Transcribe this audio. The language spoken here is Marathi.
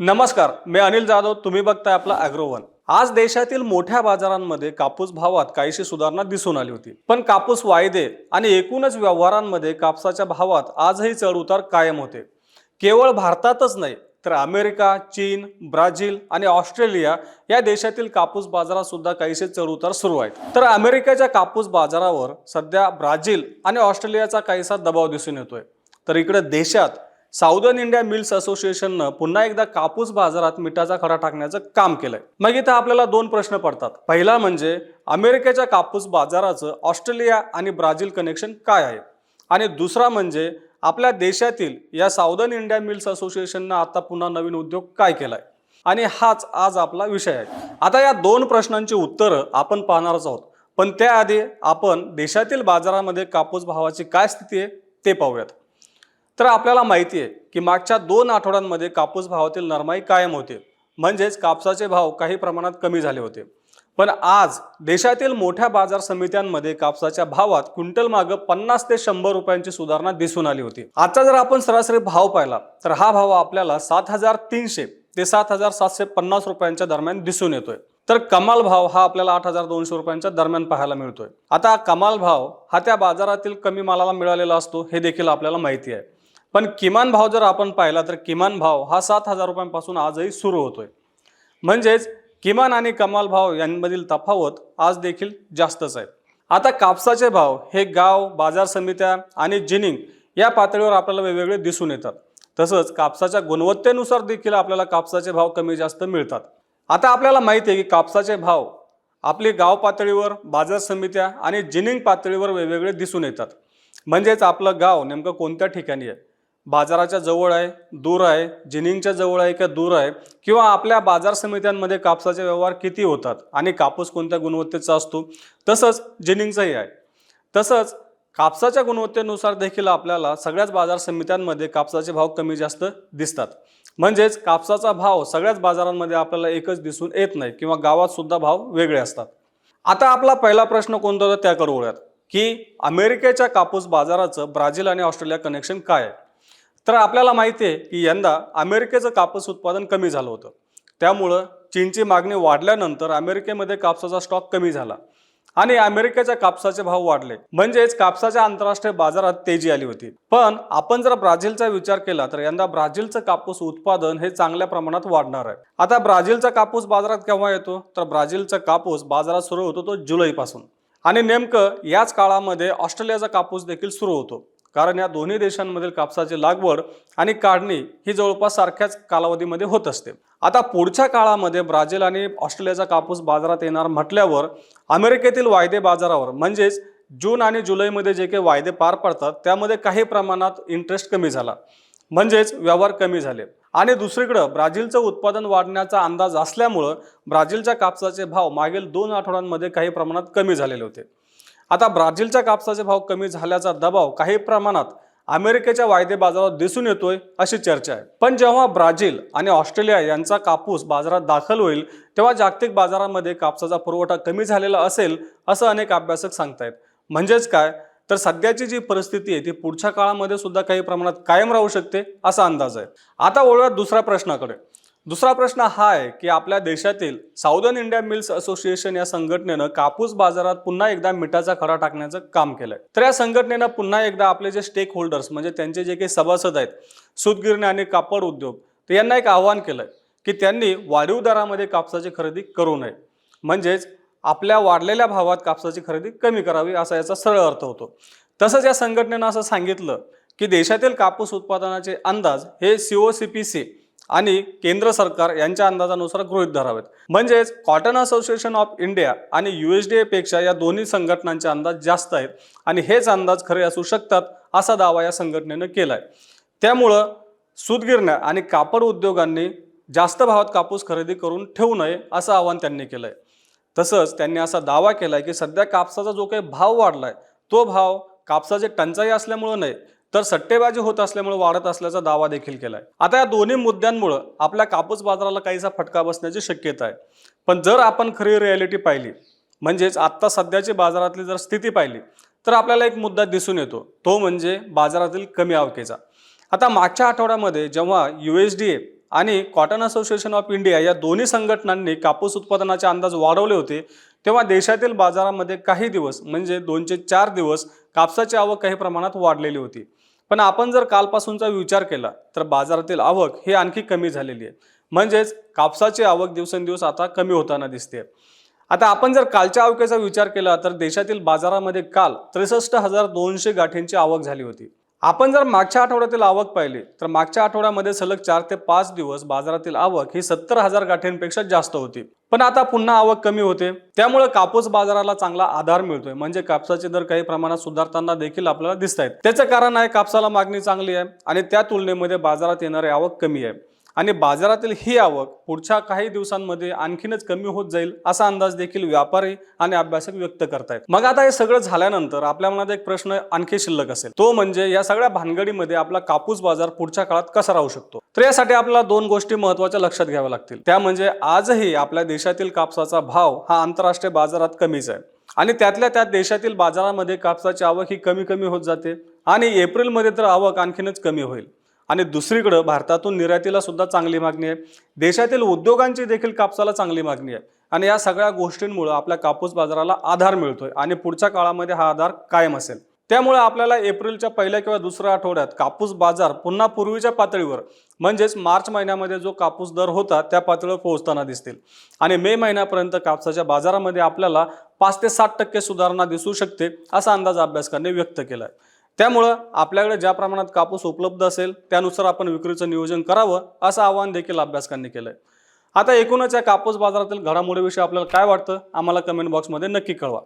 नमस्कार मी अनिल जाधव तुम्ही बघताय आपला अॅग्रोवन आज देशातील मोठ्या बाजारांमध्ये कापूस भावात काहीशी सुधारणा दिसून आली होती. पण कापूस वायदे आणि एकूणच व्यवहारांमध्ये कापसाच्या भावात आजही चढउतार कायम होते. केवळ भारतातच नाही तर अमेरिका चीन ब्राझील आणि ऑस्ट्रेलिया या देशातील कापूस बाजारात सुद्धा काहीसे चढउतार सुरू आहेत. तर अमेरिकेच्या कापूस बाजारावर सध्या ब्राझील आणि ऑस्ट्रेलियाचा काहीसा दबाव दिसून येतोय. तर इकडे देशात साऊदर्न इंडिया मिल्स असोसिएशननं पुन्हा एकदा कापूस बाजारात मिठाचा खडा टाकण्याचं काम केलंय. मग इथं आपल्याला दोन प्रश्न पडतात. पहिला म्हणजे अमेरिकेच्या कापूस बाजाराचं ऑस्ट्रेलिया आणि ब्राझील कनेक्शन काय आहे? आणि दुसरा म्हणजे आपल्या देशातील या साऊदर्न इंडिया मिल्स असोसिएशननं आता पुन्हा नवीन उद्योग काय केलाय? आणि हाच आज आपला विषय आहे. आता या दोन प्रश्नांची उत्तरं आपण पाहणारच आहोत. पण त्याआधी आपण देशातील बाजारामध्ये कापूस भावाची काय स्थिती आहे ते पाहूयात. तर आपल्याला माहिती आहे की मागच्या दोन आठवड्यांमध्ये कापूस भावातील नरमाई कायम होते. म्हणजेच कापसाचे भाव काही प्रमाणात कमी झाले होते. पण आज देशातील मोठ्या बाजार समित्यांमध्ये कापसाच्या भावात क्विंटल मागं पन्नास ते शंभर रुपयांची सुधारणा दिसून आली होती. आजचा जर आपण सरासरी भाव पाहिला तर हा भाव आपल्याला सात हजार तीनशे ते सात हजार सातशे पन्नास रुपयांच्या दरम्यान दिसून येतोय. तर कमाल भाव हा आपल्याला आठ हजार दोनशे रुपयांच्या दरम्यान पाहायला मिळतोय. आता कमाल भाव हा त्या बाजारातील कमी मालाला मिळालेला असतो हे देखील आपल्याला माहिती आहे. पण किमान भाव जर आपण पाहिला तर किमान भाव हा सात हजार रुपयांपासून आजही सुरू होतोय. म्हणजेच किमान आणि कमाल भाव यांमधील तफावत आज देखील जास्तच आहे. आता कापसाचे भाव हे गाव बाजार समित्या आणि जिनिंग या पातळीवर आपल्याला वेगवेगळे दिसून येतात. तसंच कापसाच्या गुणवत्तेनुसार देखील आपल्याला कापसाचे भाव कमी जास्त मिळतात. आता आपल्याला माहिती आहे की कापसाचे भाव आपले गाव पातळीवर बाजार समित्या आणि जिनिंग पातळीवर वेगवेगळे दिसून येतात. म्हणजेच आपलं गाव नेमकं कोणत्या ठिकाणी आहे? बाजाराच्या जवळ आहे दूर आहे जिनिंगच्या जवळ आहे का दूर आहे किंवा आपल्या बाजार समित्यांमध्ये कापसाचे व्यवहार किती होतात आणि कापूस कोणत्या गुणवत्तेचा असतो तसंच जिनिंगचाही आहे. तसंच कापसाच्या गुणवत्तेनुसार देखील आपल्याला सगळ्याच बाजार समित्यांमध्ये कापसाचे भाव कमी जास्त दिसतात. म्हणजेच कापसाचा भाव सगळ्याच बाजारांमध्ये आपल्याला एकच दिसून येत नाही किंवा गावात सुद्धा भाव वेगळे असतात. आता आपला पहिला प्रश्न कोणता होता त्याकडे वळूयात की अमेरिकेच्या कापूस बाजाराचं ब्राझील आणि ऑस्ट्रेलिया कनेक्शन काय आहे? तर आपल्याला माहिती आहे की यंदा अमेरिकेचं कापूस उत्पादन कमी झालं होतं. त्यामुळं चीनची मागणी वाढल्यानंतर अमेरिकेमध्ये कापसाचा स्टॉक कमी झाला आणि अमेरिकेच्या कापसाचे भाव वाढले. म्हणजेच कापसाच्या आंतरराष्ट्रीय बाजारात तेजी आली होती. पण आपण जर ब्राझीलचा विचार केला तर यंदा ब्राझीलचं कापूस उत्पादन हे चांगल्या प्रमाणात वाढणार आहे. आता ब्राझीलचा कापूस बाजारात केव्हा येतो? तर ब्राझीलचा कापूस बाजारात सुरू होतो तो जुलैपासून. आणि नेमकं याच काळामध्ये ऑस्ट्रेलियाचा कापूस देखील सुरू होतो. कारण या दोन्ही देशांमधील कापसाची लागवड आणि काढणी ही जवळपास सारख्याच कालावधीमध्ये होत असते. आता पुढच्या काळामध्ये ब्राझील आणि ऑस्ट्रेलियाचा कापूस बाजारात येणार म्हटल्यावर अमेरिकेतील वायदे बाजारावर म्हणजेच जून आणि जुलैमध्ये जे काही वायदे पार पडतात त्यामध्ये काही प्रमाणात इंटरेस्ट कमी झाला. म्हणजेच व्यवहार कमी झाले. आणि दुसरीकडं ब्राझीलचं उत्पादन वाढण्याचा अंदाज असल्यामुळं ब्राझीलच्या कापसाचे भाव मागील दोन आठवड्यांमध्ये काही प्रमाणात कमी झालेले होते. आता ब्राझीलच्या कापसाचे भाव कमी झाल्याचा दबाव काही प्रमाणात अमेरिकेच्या वायदे बाजारात दिसून येतोय अशी चर्चा आहे. पण जेव्हा ब्राझील आणि ऑस्ट्रेलिया यांचा कापूस बाजारात दाखल होईल तेव्हा जागतिक बाजारामध्ये कापसाचा पुरवठा कमी झालेला असेल असं अनेक अभ्यासक सांगतायत. म्हणजेच काय? तर सध्याची जी परिस्थिती आहे ती पुढच्या काळामध्ये सुद्धा काही प्रमाणात कायम राहू शकते असा अंदाज आहे. आता वळूयात दुसऱ्या प्रश्नाकडे. दुसरा प्रश्न हा आहे की आपल्या देशातील साऊदर्न इंडिया मिल्स असोसिएशन या संघटनेनं कापूस बाजारात पुन्हा एकदा मिठाचा खरा टाकण्याचं काम केलंय. तर या संघटनेनं पुन्हा एकदा आपले जे स्टेक होल्डर्स म्हणजे त्यांचे जे काही सभासद आहेत सूतगिरणी आणि कापड उद्योग तर यांना एक आव्हान केलंय की त्यांनी वाढीव दरामध्ये कापसाची खरेदी करू नये. म्हणजेच आपल्या वाढलेल्या भावात कापसाची खरेदी कमी करावी असा याचा सरळ अर्थ होतो. तसंच या संघटनेनं असं सांगितलं की देशातील कापूस उत्पादनाचे अंदाज हे सीओ सी पी सी आणि केंद्र सरकार यांच्या अंदाजानुसार गृहीत धरावेत. म्हणजेच कॉटन असोसिएशन ऑफ इंडिया आणि युएसडीए पेक्षा या दोन्ही संघटनांचे अंदाज जास्त आहेत आणि हेच अंदाज खरे असू शकतात असा दावा या संघटनेनं केला आहे त्यामुळं सूतगिरण्या आणि कापड उद्योगांनी जास्त भावात कापूस खरेदी करून ठेवू नये असं आवाहन त्यांनी केलंय. तसंच त्यांनी असा दावा केला आहे की सध्या कापसाचा जो काही भाव वाढलाय तो भाव कापसाची टंचाई असल्यामुळं नाही तर सट्टेबाजी होत असल्यामुळे वाढत असल्याचा दावा देखील केलाय. आता या दोन्ही मुद्द्यांमुळं आपल्या कापूस बाजाराला काहीसा फटका बसण्याची शक्यता आहे. पण जर आपण खरी रिॲलिटी पाहिली म्हणजेच आत्ता सध्याची बाजारातली जर स्थिती पाहिली तर आपल्याला एक मुद्दा दिसून येतो. तो म्हणजे बाजारातील कमी आवकेचा. आता मागच्या आठवड्यामध्ये जेव्हा यू एस डी ए आणि कॉटन असोसिएशन ऑफ इंडिया या दोन्ही संघटनांनी कापूस उत्पादनाचे अंदाज वाढवले होते तेव्हा देशातील बाजारामध्ये काही दिवस म्हणजे दोनशे चार दिवस कापसाची आवक काही प्रमाणात वाढलेली होती. पण आपण जर कालपासूनचा विचार केला तर बाजारातील आवक हे आणखी कमी झालेली आहे. म्हणजेच कापसाची आवक दिवसेंदिवस आता कमी होताना दिसते आता आपण जर कालच्या आवकेचा विचार केला तर देशातील बाजारामध्ये काल त्रेसष्ट हजार दोनशे गाठींची आवक झाली होती. आपण जर मागच्या आठवड्यातील आवक पाहिली तर मागच्या आठवड्यामध्ये सलग चार ते पाच दिवस बाजारातील आवक ही सत्तर हजार गाठींपेक्षा जास्त होती. पण आता पुन्हा आवक कमी होते. त्यामुळे कापूस बाजाराला चांगला आधार मिळतोय. म्हणजे कापसाचे दर काही प्रमाणात सुधारताना देखील आपल्याला दिसत आहेत त्याचं कारण आहे कापसाला मागणी चांगली आहे आणि त्या तुलनेमध्ये बाजारात येणारी आवक कमी आहे. आणि बाजारातील ही आवक पुढच्या काही दिवसांमध्ये आणखीनच कमी होत जाईल असा अंदाज देखील व्यापारी आणि अभ्यासक व्यक्त करतायत. मग आता हे सगळं झाल्यानंतर आपल्या मनात एक प्रश्न आणखी शिल्लक असेल. तो म्हणजे या सगळ्या भानगडीमध्ये आपला कापूस बाजार पुढच्या काळात कसा राहू शकतो? तर यासाठी आपल्याला दोन गोष्टी महत्त्वाच्या लक्षात घ्याव्या लागतील. त्या म्हणजे आजही आपल्या देशातील कापसाचा भाव हा आंतरराष्ट्रीय बाजारात कमीच आहे. आणि त्यातल्या त्यात देशातील बाजारामध्ये कापसाची आवक ही कमी कमी होत जाते. आणि एप्रिलमध्ये तर आवक आणखीनच कमी होईल. आणि दुसरीकडं भारतातून निर्यातीला सुद्धा चांगली मागणी आहे. देशातील उद्योगांची देखील कापसाला चांगली मागणी आहे. आणि या सगळ्या गोष्टींमुळे आपल्या कापूस बाजाराला आधार मिळतोय आणि पुढच्या काळामध्ये हा आधार कायम असेल. त्यामुळे आपल्याला एप्रिलच्या पहिल्या किंवा दुसऱ्या आठवड्यात कापूस बाजार पुन्हा पूर्वीच्या पातळीवर म्हणजेच मार्च महिन्यामध्ये जो कापूस दर होता त्या पातळीवर पोहोचताना दिसतील. आणि मे महिन्यापर्यंत कापसाच्या बाजारामध्ये आपल्याला पाच ते सात टक्के सुधारणा दिसू शकते असा अंदाज अभ्यासकांनी व्यक्त केला आहे त्यामुळं आपल्याकडे ज्या प्रमाणात कापूस उपलब्ध असेल त्यानुसार आपण विक्रीचं नियोजन करावं असं आवाहन देखील अभ्यासकांनी केलंय. आता एकूणच या कापूस बाजारातील घडामोडीविषयी आपल्याला काय वाटतं आम्हाला कमेंट बॉक्समध्ये नक्की कळवा.